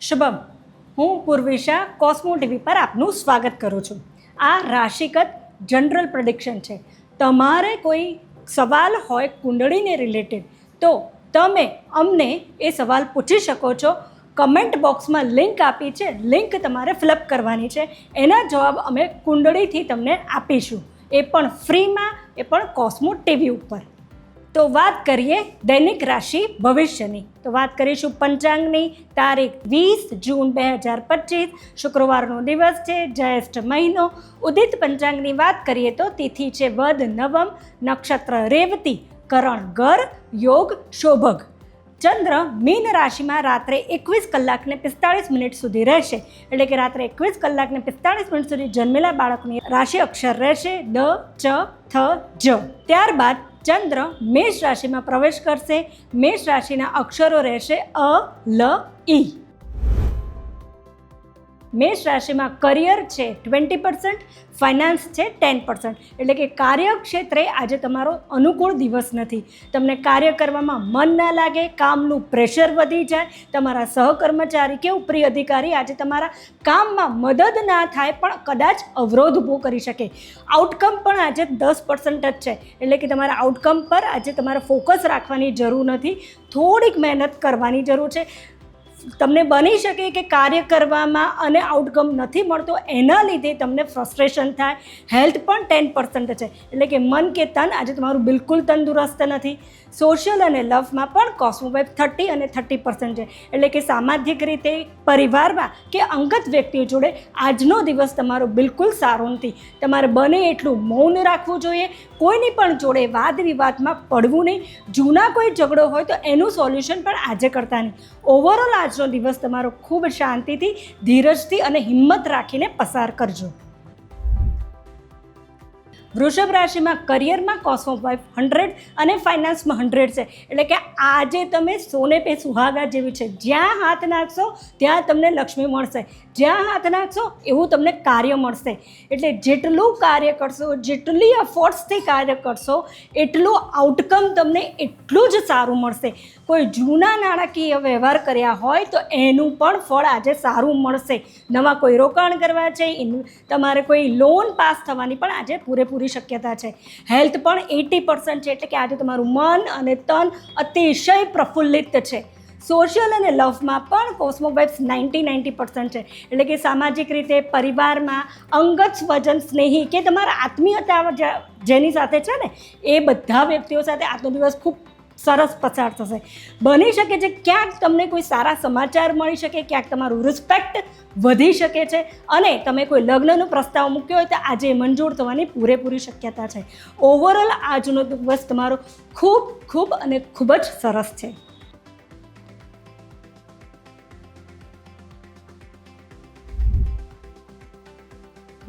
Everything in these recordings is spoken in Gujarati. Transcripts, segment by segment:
શુભમ, હું પૂર્વિશા કોસ્મો ટીવી પર આપનું સ્વાગત કરું છું. આ રાશિગત જનરલ પ્રડિક્શન છે. તમારે કોઈ સવાલ હોય કુંડળીને રિલેટેડ, તો તમે અમને એ સવાલ પૂછી શકો છો. કમેન્ટ બોક્સમાં લિંક આપી છે. લિંક તમારે ફિલઅપ કરવાની છે. એના જવાબ અમે કુંડળીથી તમને આપીશું. એ પણ ફ્રીમાં, એ પણ કોસ્મો ટીવી ઉપર. તો વાત કરીએ દૈનિક રાશિ ભવિષ્યની. તો વાત કરીશું પંચાંગની તારીખ વીસ જૂન બે હજાર પચીસ. શુક્રવારનો દિવસ છે, જ્યેષ્ઠ મહિનો. ઉદિત પંચાંગની વાત કરીએ તો તિથિ છે વદ નવમ, નક્ષત્ર રેવતી, કરણ ગર યોગ શોભગ ચંદ્ર મીન રાશિમાં રાત્રે એકવીસ કલાકને પિસ્તાળીસ મિનિટ સુધી રહેશે. એટલે કે રાત્રે એકવીસ કલાકને પિસ્તાળીસ મિનિટ સુધી જન્મેલા બાળકની રાશિ અક્ષર રહેશે દ ચ, થ, જ. ત્યારબાદ ચંદ્ર મેષ રાશિમાં પ્રવેશ કરશે. મેષ રાશિના અક્ષરો રહેશે અ લ ઈ. મેષ રાશિમાં કરિયર છે ટ્વેન્ટી પર્સન્ટ ફાઇનાન્સ છે ટેન પર્સન્ટ એટલે કે કાર્યક્ષેત્રે આજે તમારો અનુકૂળ દિવસ નથી. તમને કાર્ય કરવામાં મન ના લાગે, કામનું પ્રેશર વધી જાય, તમારા સહકર્મચારી કે ઉપરી અધિકારી આજે તમારા કામમાં મદદ ના થાય, પણ કદાચ અવરોધ ઊભો કરી શકે. આઉટકમ પણ આજે દસ પર્સન્ટ જ છે. એટલે કે તમારા આઉટકમ પર આજે તમારે ફોકસ રાખવાની જરૂર નથી. થોડીક મહેનત કરવાની જરૂર છે. તમને બની શકે કે કાર્ય કરવામાં અને આઉટકમ નથી મળતો, એના લીધે તમને ફ્રસ્ટ્રેશન થાય. હેલ્થ પણ ટેન પર્સન્ટ છે. એટલે કે મન કે તન આજે તમારું બિલકુલ તંદુરસ્ત નથી. સોશિયલ અને લવમાં પણ કોસ્મોવાઇફ થર્ટી અને થર્ટી પર્સન્ટ છે. એટલે કે સામાજિક રીતે, પરિવારમાં કે અંગત વ્યક્તિઓ જોડે આજનો દિવસ તમારો બિલકુલ સારો નથી. તમારે બને એટલું મૌન રાખવું જોઈએ. કોઈની પણ જોડે વાદ વિવાદમાં પડવું નહીં. જૂના કોઈ ઝઘડો હોય તો એનું સોલ્યુશન પણ આજે કરતા નહીં. ઓવરઓલ આજનો દિવસ તમારો ખૂબ શાંતિથી, ધીરજથી અને હિંમત રાખીને પસાર કરજો. વૃષભ રાશિમાં કરિયરમાં કોસ્મો વાઇફ હંડ્રેડ અને ફાઇનાન્સમાં હંડ્રેડ છે. એટલે કે આજે તમે સોને પે સુહાગા જેવી છે. જ્યાં હાથ નાખશો, ત્યાં તમને લક્ષ્મી મળશે. જ્યાં હાથ નાખશો એવું તમને કાર્ય મળશે. એટલે જેટલું કાર્ય કરશો, જેટલી એફર્ટ્સથી કાર્ય કરશો, એટલું આઉટકમ તમને એટલું જ સારું મળશે. કોઈ જૂના નાણાકીય વ્યવહાર કર્યા હોય તો એનું પણ ફળ આજે સારું મળશે. નવા કોઈ રોકાણ કરવા છે તમારે કોઈ લોન પાસ થવાની પણ આજે પૂરેપૂરી શક્યતા છે. હેલ્થ પણ એટી પર્સન્ટ છે, એટલે કે આજે તમારું મન અને તન અતિશય પ્રફુલ્લિત છે. સોશિયલ અને લવમાં પણ કોસ્મોવેબ્સ નાઇન્ટી નાઇન્ટી પર્સન્ટ છે. એટલે કે સામાજિક રીતે, પરિવારમાં, અંગત સ્વજન સ્નેહી કે તમારા આત્મીયતા જેની સાથે છે ને, એ બધા વ્યક્તિઓ સાથે આજનો દિવસ ખૂબ સરસ પસાર થશે. બની શકે છે, ક્યાંક તમને કોઈ સારા સમાચાર મળી શકે, ક્યાંક તમારું રિસ્પેક્ટ વધી શકે છે અને તમે કોઈ લગ્નનો પ્રસ્તાવ મૂક્યો હોય તો આજે મંજૂર થવાની પૂરેપૂરી શક્યતા છે. ઓવરઓલ આજનો દિવસ તમારો ખૂબ ખૂબ અને ખૂબ જ સરસ છે.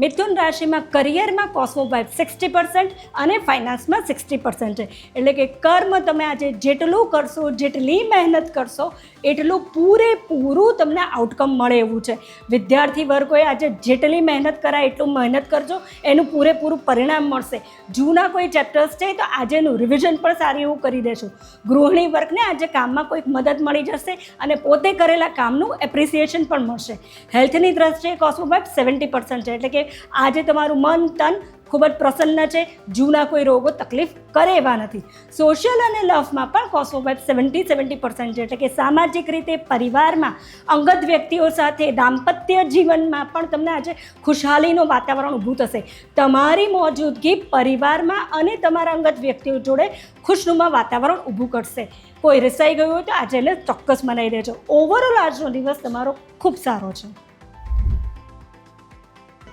મિથુન રાશિમાં કરિયરમાં કોસ્મો વાઇફ સિક્સટી પર્સન્ટ અને ફાઇનાન્સમાં સિક્સટી પર્સન્ટ છે. એટલે કે કર્મ તમે આજે જેટલું કરશો, જેટલી મહેનત કરશો, એટલું પૂરેપૂરું તમને આઉટકમ મળે એવું છે. વિદ્યાર્થી વર્ગોએ આજે જેટલી મહેનત કરાય, એટલું મહેનત કરજો. એનું પૂરેપૂરું પરિણામ મળશે. જૂના કોઈ ચેપ્ટર્સ છે તો આજેનું રિવિઝન પણ સારું એવું કરી દેશું. ગૃહિણી વર્ગને આજે કામમાં કોઈક મદદ મળી જશે અને પોતે કરેલા કામનું એપ્રિસિએશન પણ મળશે. હેલ્થની દ્રષ્ટિએ કોસ્મોબાઇટ સેવન્ટી પર્સન્ટ છે. એટલે કે આજે તમારું મન તન ખૂબ જ પ્રસન્ન છે. જૂના કોઈ રોગો તકલીફ કરે એવા નથી. સોશિયલ અને લવમાં પણ કોસ્મોબાઇટ સેવન્ટી સેવન્ટી પર્સન્ટ છે. એટલે કે સામાજિક રીતે પરિવારમાં અંગત વ્યક્તિઓ સાથે દાંપત્ય જીવનમાં પણ તમને આજે ખુશહાલીનું વાતાવરણ ઊભું થશે. તમારી મોજૂદગી પરિવારમાં અને તમારા અંગત વ્યક્તિઓ જોડે ખુશનુમા વાતાવરણ ઊભું કરશે. કોઈ રિસાઈ ગયું હોય તો આજે ચોક્કસ મનાવી દેજો. ઓવરઓલ આજનો દિવસ તમારો ખૂબ સારો છે.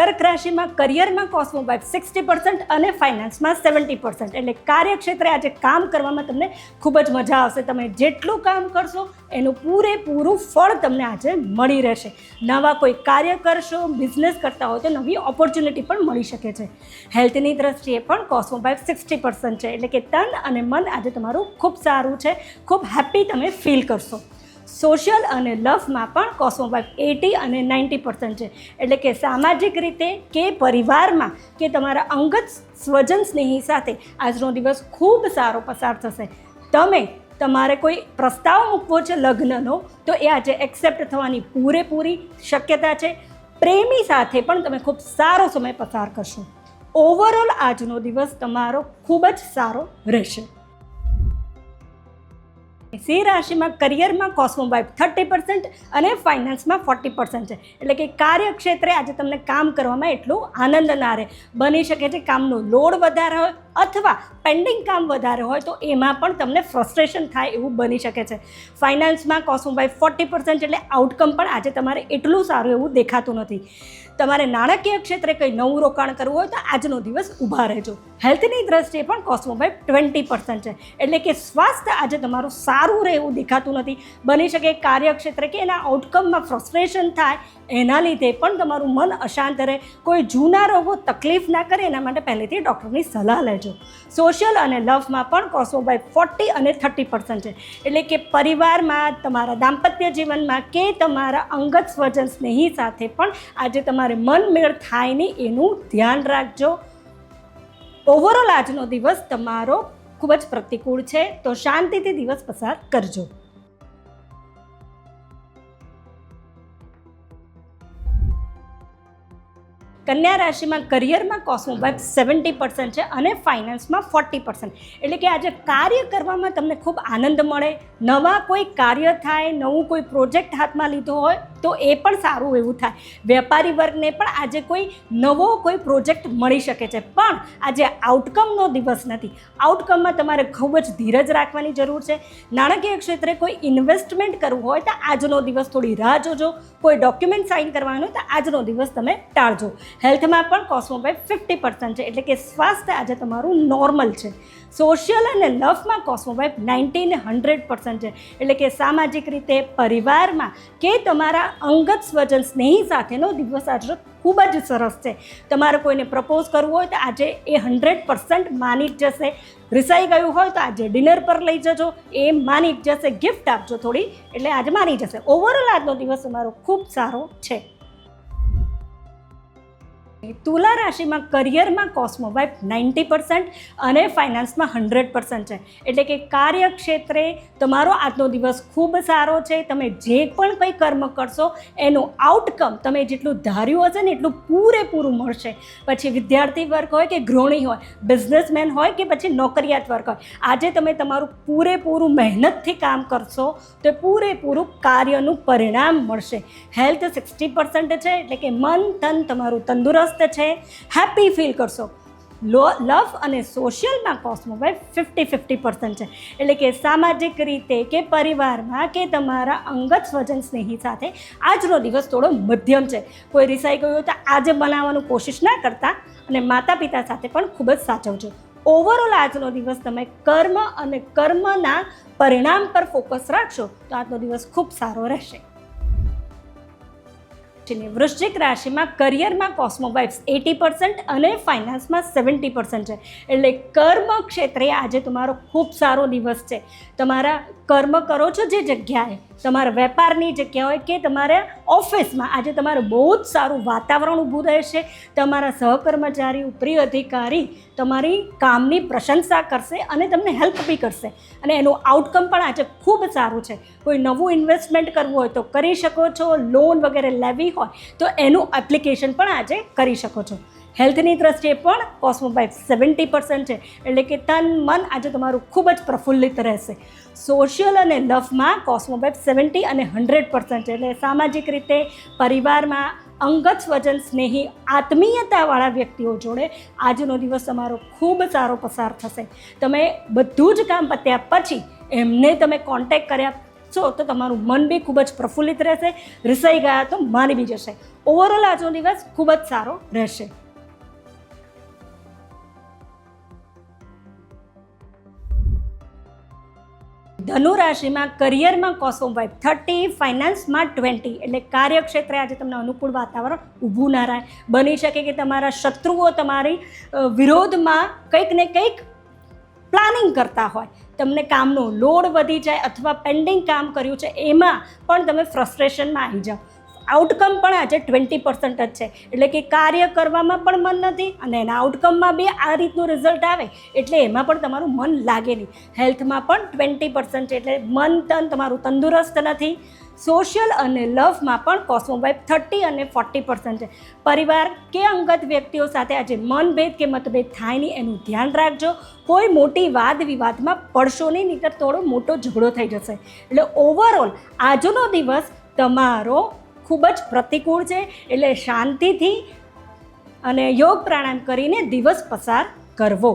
કર્ક રાશિમાં કરિયરમાં કોસ્મો વાઇફ સિક્સટી પર્સન્ટ અને ફાઇનાન્સમાં સેવન્ટી પર્સન્ટ એટલે કાર્યક્ષેત્રે આજે કામ કરવામાં તમને ખૂબ જ મજા આવશે. તમે જેટલું કામ કરશો, એનું પૂરેપૂરું ફળ તમને આજે મળી રહેશે. નવા કોઈ કાર્ય કરશો બિઝનેસ કરતા હોય તો નવી ઓપોર્ચ્યુનિટી પણ મળી શકે છે. હેલ્થની દ્રષ્ટિએ પણ કોસ્મોબાઇફ સિક્સટી પર્સન્ટ છે. એટલે કે તન અને મન આજે તમારું ખૂબ સારું છે. ખૂબ હેપી તમે ફીલ કરશો. સોશિયલ અને લવમાં પણ કોસ્મોવાઇફ એટી અને નાઇન્ટી પર્સન્ટ છે. એટલે કે સામાજિક રીતે કે પરિવારમાં કે તમારા અંગત સ્વજન સ્નેહી સાથે આજનો દિવસ ખૂબ સારો પસાર થશે. તમે તમારે કોઈ પ્રસ્તાવ મૂકવો છે લગ્નનો, તો એ આજે એક્સેપ્ટ થવાની પૂરેપૂરી શક્યતા છે. પ્રેમી સાથે પણ તમે ખૂબ સારો સમય પસાર કરશો. ઓવરઓલ આજનો દિવસ તમારો ખૂબ જ સારો રહેશે. સિંહ રાશિમાં કરિયરમાં કોસ્મોબાઇટ થર્ટી પર્સન્ટ અને ફાઇનાન્સમાં ફોર્ટી પર્સન્ટ છે. એટલે કે કાર્યક્ષેત્રે આજે તમને કામ કરવામાં એટલું આનંદ ના રહે. બની શકે છે કામનો લોડ વધારે હોય અથવા પેન્ડિંગ કામ વધારે હોય તો એમાં પણ તમને ફ્રસ્ટ્રેશન થાય એવું બની શકે છે. ફાઇનાન્સમાં કોસુમભાઈ ફોર્ટી પર્સન્ટ એટલે આઉટકમ પણ આજે તમારે એટલું સારું એવું દેખાતું નથી. તમારે નાણાકીય ક્ષેત્રે કંઈ નવું રોકાણ કરવું હોય તો આજનો દિવસ ઊભા રહેજો. હેલ્થની દ્રષ્ટિએ પણ કોસ્મોભાઈ ટ્વેન્ટી પર્સન્ટ છે. એટલે કે સ્વાસ્થ્ય આજે તમારું સારું રહે એવું દેખાતું નથી. બની શકે કાર્યક્ષેત્રે કે એના આઉટકમમાં ફ્રસ્ટ્રેશન થાય, એના લીધે પણ તમારું મન અશાંત રહે. કોઈ જૂના રોગો તકલીફ ના કરે એના માટે પહેલેથી ડૉક્ટરની સલાહ લેજો. સોશિયલ અને લવમાં પણ કોસ્મોબાઇટ ફોર્ટી અને થર્ટી પર્સન્ટ છે. એટલે કે પરિવારમાં, તમારા દાંપત્ય જીવનમાં કે તમારા અંગત સ્વજન સ્નેહી સાથે પણ આજે તમારે મનમેળ થાય નહીં એનું ધ્યાન રાખજો. ઓવરઓલ આજનો દિવસ તમારો ખૂબ જ પ્રતિકૂળ છે. તો શાંતિથી દિવસ પસાર કરજો. કન્યા રાશિમાં કરિયરમાં કોસ્મોબાઇટ સેવન્ટી પર્સન્ટ છે અને ફાઇનાન્સમાં ફોર્ટી પર્સન્ટ એટલે કે આજે કાર્ય કરવામાં તમને ખૂબ આનંદ મળે. નવા કોઈ કાર્ય થાય, નવું કોઈ પ્રોજેક્ટ હાથમાં લીધો હોય તો એ પણ સારું એવું થાય. વેપારી વર્ગને પણ આજે કોઈ નવો કોઈ પ્રોજેક્ટ મળી શકે છે. પણ આજે આઉટકમનો દિવસ નથી. આઉટકમમાં તમારે ખૂબ જ ધીરજ રાખવાની જરૂર છે. નાણાકીય ક્ષેત્રે કોઈ ઇન્વેસ્ટમેન્ટ કરવું હોય તો આજનો દિવસ થોડી રાહ જોજો. કોઈ ડોક્યુમેન્ટ સાઇન કરવાનું હોય તો આજનો દિવસ તમે ટાળજો. હેલ્થમાં પણ કોસ્મોબાઇટ ફિફ્ટી પર્સન્ટ છે. એટલે કે સ્વાસ્થ્ય આજે તમારું નોર્મલ છે. સોશિયલ અને લવમાં કોસ્મોવાઇફ નાઇન્ટી ને હંડ્રેડ પર્સન્ટ છે. એટલે કે સામાજિક રીતે, પરિવારમાં કે તમારા અંગત સ્વજન સ્નેહી સાથેનો દિવસ આજનો ખૂબ જ સરસ છે. તમારે કોઈને પ્રપોઝ કરવું હોય તો આજે એ હંડ્રેડ પર્સન્ટ માની જ જશે. રિસાઈ ગયું હોય તો આજે ડિનર પર લઈ જજો. એ માની જ જશે. ગિફ્ટ આપજો થોડી. એટલે આજે માની જશે. ઓવરઓલ આજનો દિવસ તમારો ખૂબ સારો છે. તુલા રાશિમાં કરિયરમાં કોસ્મોબાઇટ નાઇન્ટી પર્સન્ટ અને ફાઇનાન્સમાં હંડ્રેડ પર્સન્ટ છે. એટલે કે કાર્યક્ષેત્રે તમારો આજનો દિવસ ખૂબ સારો છે. તમે જે પણ કંઈ કર્મ કરશો, એનું આઉટકમ તમે જેટલું ધાર્યું હશે ને એટલું પૂરેપૂરું મળશે. પછી વિદ્યાર્થી વર્ગ હોય કે ગૃહિણી હોય બિઝનેસમેન હોય કે પછી નોકરિયાત વર્ગ હોય, આજે તમે તમારું પૂરેપૂરું મહેનતથી કામ કરશો, તો પૂરેપૂરું કાર્યનું પરિણામ મળશે. હેલ્થ સિક્સટી પર્સન્ટ છે, એટલે કે મન તન તમારું તંદુરસ્ત છે. હેપી ફીલ કરશો. લો લવ અને સોશિયલમાં કોસ્મોબાઇટ ફિફ્ટી ફિફ્ટી પર્સન્ટ છે. એટલે કે સામાજિક રીતે કે પરિવારમાં કે તમારા અંગત સ્વજન સ્નેહી સાથે આજનો દિવસ થોડો મધ્યમ છે. કોઈ રિસાઈ ગયું તો આજે બનાવવાનું કોશિશ ના કરતા અને માતા પિતા સાથે પણ ખૂબ જ સાચવજો. ઓવરઓલ આજનો દિવસ તમે કર્મ અને કર્મના પરિણામ પર ફોકસ રાખશો તો આજનો દિવસ ખૂબ સારો રહેશે. રાશિની વૃશ્ચિક રાશિમાં કરિયરમાં કોસ્મોવાઇફ્સ એટી પર્સન્ટ અને ફાઇનાન્સમાં સેવન્ટી પર્સન્ટ છે. એટલે કર્મ ક્ષેત્રે આજે તમારો ખૂબ સારો દિવસ છે. તમારા કર્મ કરો છો જે જગ્યાએ, તમારા વેપારની જગ્યા હોય કે તમારા ઓફિસમાં. આજે તમારે બહુ જ સારું વાતાવરણ ઊભું રહેશે. તમારા સહકર્મચારી ઉપરી અધિકારી તમારી કામની પ્રશંસા કરશે અને તમને હેલ્પ બી કરશે. અને એનું આઉટકમ પણ આજે ખૂબ સારું છે. કોઈ નવું ઇન્વેસ્ટમેન્ટ કરવું હોય તો કરી શકો છો. લોન વગેરે લેવી હોય તો એનું એપ્લિકેશન પણ આજે કરી શકો છો. હેલ્થની દ્રષ્ટિએ પણ કોસ્મોબાઇટ સેવન્ટી પર્સન્ટ છે. એટલે કે તન મન આજે તમારું ખૂબ જ પ્રફુલ્લિત રહેશે. સોશિયલ અને લવમાં કોસ્મોબાઇટ સેવન્ટી અને હંડ્રેડ પર્સન્ટ છે. એટલે સામાજિક રીતે, પરિવારમાં અંગત સ્વજન સ્નેહી, આત્મીયતાવાળા વ્યક્તિઓ જોડે આજનો દિવસ તમારો ખૂબ સારો પસાર થશે. તમે બધું જ કામ પત્યા પછી એમને તમે કોન્ટેક કર્યા છો તો તમારું મન બી ખૂબ જ પ્રફુલ્લિત રહેશે. રિસાઈ ગયા તો માની બી જશે. ઓવરઓલ આજનો દિવસ ખૂબ જ સારો રહેશે. ધનુ રાશિમાં કરિયરમાં વાઇફ થર્ટી ફાઇનાન્સમાં ટ્વેન્ટી એટલે કાર્યક્ષેત્રે આજે તમને અનુકૂળ વાતાવરણ ઊભું ના રહે. બની શકે કે તમારા શત્રુઓ તમારી વિરોધમાં કંઈક ને કંઈક પ્લાનિંગ કરતા હોય. તમને કામનો લોડ વધી જાય અથવા પેન્ડિંગ કામ કર્યું છે, એમાં પણ તમે ફ્રસ્ટ્રેશનમાં આવી જાઓ. આઉટકમ પણ આજે ટ્વેન્ટી પર્સન્ટ જ છે. એટલે કે કાર્ય કરવામાં પણ મન નથી અને એના આઉટકમમાં બી આ રીતનું રિઝલ્ટ આવે એટલે એમાં પણ તમારું મન લાગે નહીં. હેલ્થમાં પણ ટ્વેન્ટી પર્સન્ટ છે એટલે મન તન તમારું તંદુરસ્ત નથી. સોશિયલ અને લવમાં પણ કોસ્મોવાઇફ થર્ટી અને ફોર્ટી પર્સન્ટ છે. પરિવાર કે અંગત વ્યક્તિઓ સાથે આજે મનભેદ કે મતભેદ થાય નહીં, એનું ધ્યાન રાખજો. કોઈ મોટી વાદ વિવાદમાં પડશો નહીં, નહીંતર થોડો મોટો ઝઘડો થઈ જશે. એટલે ઓવરઓલ આજનો દિવસ તમારો ખૂબ જ પ્રતિકૂળ છે એટલે શાંતિથી અને યોગ પ્રાણાયામ કરીને દિવસ પસાર કરવો.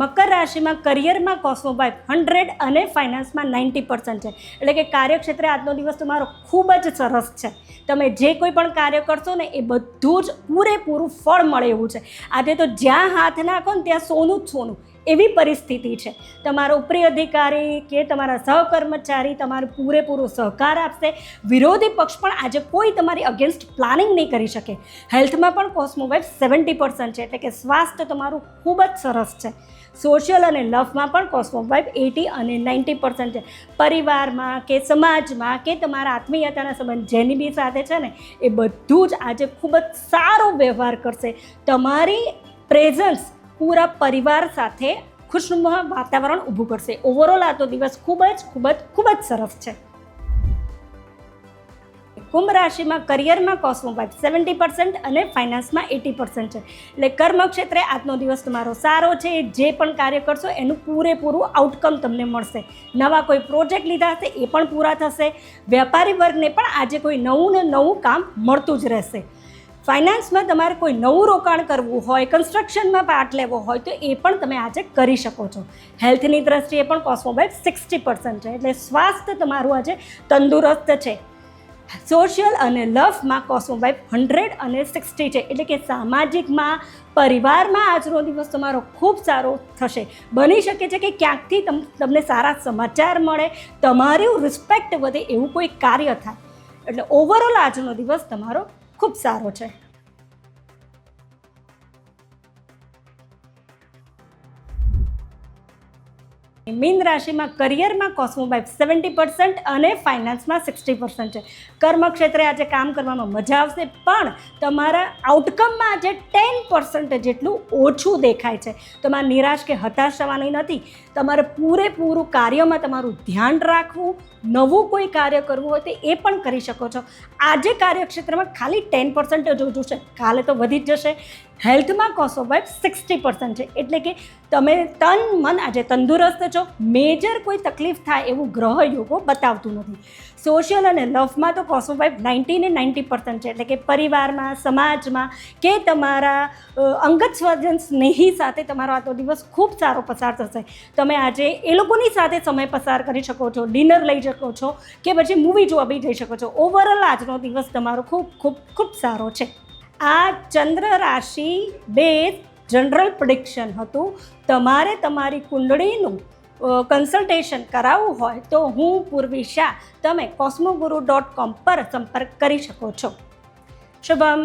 મકર રાશિમાં કરિયરમાં કોસ્મોબાઈ હંડ્રેડ અને ફાઇનાન્સમાં નાઇન્ટી પર્સન્ટ છે. એટલે કે કાર્યક્ષેત્રે આજનો દિવસ તમારો ખૂબ જ સરસ છે. તમે જે કોઈ પણ કાર્ય કરશો ને એ બધું જ પૂરેપૂરું ફળ મળે એવું છે. આજે તો જ્યાં હાથ નાખો ને ત્યાં સોનું જ સોનું. એવી પરિસ્થિતિ છે. તમારો ઉપરી અધિકારી કે તમારા સહકર્મચારી તમારું પૂરેપૂરો સહકાર આપશે. વિરોધી પક્ષ પણ આજે કોઈ તમારી અગેન્સ્ટ પ્લાનિંગ નહીં કરી શકે. હેલ્થમાં પણ કોસ્મોવેબ સેવન્ટી પર્સન્ટ છે. એટલે કે સ્વાસ્થ્ય તમારું ખૂબ જ સરસ છે. સોશિયલ અને લવમાં પણ કોસ્મોવાઇફ એટી અને નાઇન્ટી પર્સન્ટ છે. પરિવારમાં કે સમાજમાં કે તમારા આત્મીયતાના સંબંધ જેની બી સાથે છે ને, એ બધું જ આજે ખૂબ જ સારો વ્યવહાર કરશે. તમારી પ્રેઝન્સ પૂરા પરિવાર સાથે ખુશનુમા વાતાવરણ ઊભું કરશે. ઓવરઓલ આ તો દિવસ ખૂબ જ ખૂબ જ ખૂબ જ સરસ છે. કુંભ રાશિમાં કરિયરમાં કોસ્મોબાઈટ સેવન્ટી પર્સન્ટ અને ફાઇનાન્સમાં એટી પર્સન્ટ છે. એટલે કર્મ ક્ષેત્રે આજનો દિવસ તમારો સારો છે, જે પણ કાર્ય કરશો એનું પૂરેપૂરું આઉટકમ તમને મળશે. નવા કોઈ પ્રોજેક્ટ લીધા હશે એ પણ પૂરા થશે. વેપારી વર્ગને પણ આજે કોઈ નવું ને નવું કામ મળતું જ રહેશે. ફાઇનાન્સમાં તમારે કોઈ નવું રોકાણ કરવું હોય કન્સ્ટ્રક્શનમાં પાર્ટ લેવો હોય, તો એ પણ તમે આજે કરી શકો છો. હેલ્થની દ્રષ્ટિએ પણ કોસ્મોબાઈટ સિક્સટી પર્સન્ટ છે. એટલે સ્વાસ્થ્ય તમારું આજે તંદુરસ્ત છે. સોશિયલ અને લવમાં કોસ્મોબાઈફ હંડ્રેડ અને સિક્સટી છે. એટલે કે સામાજિકમાં, પરિવારમાં આજનો દિવસ તમારો ખૂબ સારો થશે. બની શકે છે કે ક્યાંકથી તમ, તમને સારા સમાચાર મળે, તમારું રિસ્પેક્ટ વધે એવું કોઈ કાર્ય થાય. એટલે ઓવરઓલ આજનો દિવસ તમારો ખૂબ સારો છે. મીન રાશિમાં કરિયરમાં કોસ્મોબાઈફ સેવન્ટી પર્સન્ટ અને ફાઇનાન્સમાં સિક્સટી પર્સન્ટ છે. કર્મક્ષેત્રે આજે કામ કરવામાં મજા આવશે, પણ તમારા આઉટકમમાં આજે ટેન પર્સન્ટ જેટલું ઓછું દેખાય છે. તમારે નિરાશ કે હતાશ થવાની નથી. તમારે પૂરેપૂરું કાર્યમાં તમારું ધ્યાન રાખવું, નવું કોઈ કાર્ય કરવું હોય તો એ પણ કરી શકો છો. આજે કાર્યક્ષેત્રમાં ખાલી ટેન પર્સન્ટ જ છે. કાલે તો વધી જ જશે. હેલ્થમાં કોસોબાઈટ સિક્સટી પર્સન્ટ છે. એટલે કે તમે તન, મન આજે તંદુરસ્ત છો. મેજર કોઈ તકલીફ થાય એવું ગ્રહ યોગો બતાવતું નથી. સોશિયલ અને લવમાં તો કોસોબાઈટ નાઇન્ટી ને નાઇન્ટી પર્સન્ટ છે. એટલે કે પરિવારમાં, સમાજમાં કે તમારા અંગત સ્વજન સ્નેહી સાથે તમારો આ તો દિવસ ખૂબ સારો પસાર થશે. તમે આજે એ લોકોની સાથે સમય પસાર કરી શકો છો, ડિનર લઈ શકો છો કે પછી મૂવી જોવા બી જઈ શકો છો. ઓવરઓલ આજનો દિવસ તમારો ખૂબ ખૂબ ખૂબ સારો છે. આ ચંદ્ર રાશિ બેઝ જનરલ પ્રિડિક્શન હતું. તમારે તમારી કુંડળીનું કન્સલ્ટેશન કરાવવું હોય તો હું પૂર્વી શાહ. તમે કોસ્મોગુરુ ડોટ કોમ પર સંપર્ક કરી શકો છો. શુભમ.